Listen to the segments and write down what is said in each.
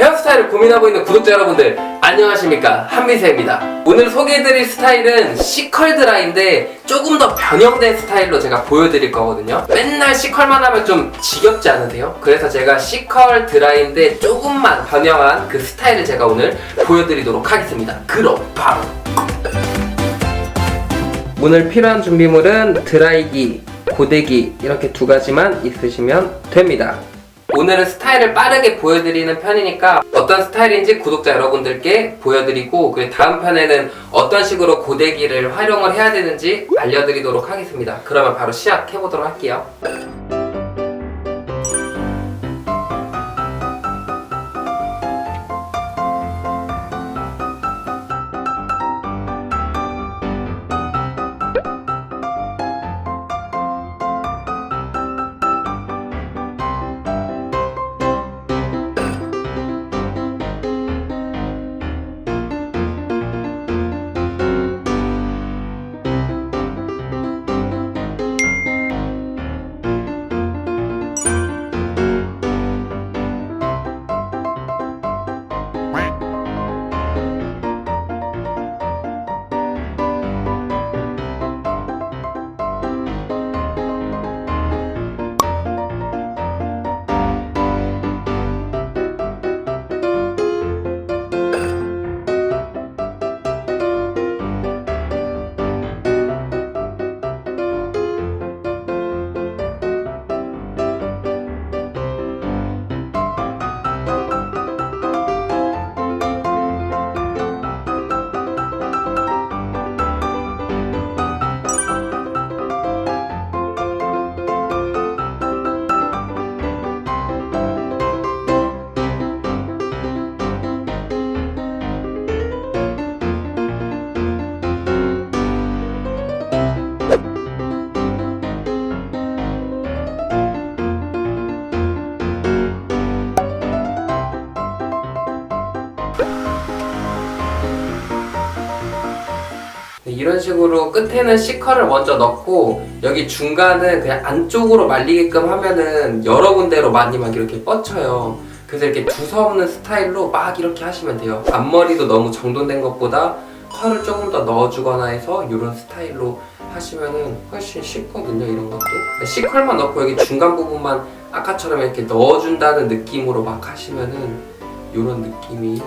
헤어스타일을 고민하고 있는 구독자 여러분들 안녕하십니까? 한미세입니다. 오늘 소개해드릴 스타일은 C컬 드라이인데 조금 더 변형된 스타일로 제가 보여드릴 거거든요. 맨날 C컬만 하면 좀 지겹지 않으세요? 그래서 제가 C컬 드라이인데 조금만 변형한 그 스타일을 제가 오늘 보여드리도록 하겠습니다. 그럼 바로! 오늘 필요한 준비물은 드라이기, 고데기 이렇게 두 가지만 있으시면 됩니다. 오늘은 스타일을 빠르게 보여드리는 편이니까 어떤 스타일인지 구독자 여러분들께 보여드리고 그 다음 편에는 어떤 식으로 고데기를 활용을 해야 되는지 알려드리도록 하겠습니다. 그러면 바로 시작해보도록 할게요. 이런 식으로 끝에는 C컬을 먼저 넣고 여기 중간은 그냥 안쪽으로 말리게끔 하면은 여러 군데로 많이 막 이렇게 뻗쳐요. 그래서 이렇게 두서없는 스타일로 막 이렇게 하시면 돼요. 앞머리도 너무 정돈된 것보다 컬을 조금 더 넣어주거나 해서 이런 스타일로 하시면은 훨씬 쉽거든요. 이런 것도. C컬만 넣고 여기 중간 부분만 아까처럼 이렇게 넣어준다는 느낌으로 막 하시면은 이런 느낌이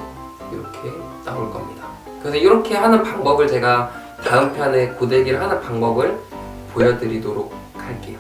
이렇게 나올 겁니다. 그래서 이렇게 하는 방법을 제가 다음 편에 고데기를 하는 방법을 보여드리도록 할게요.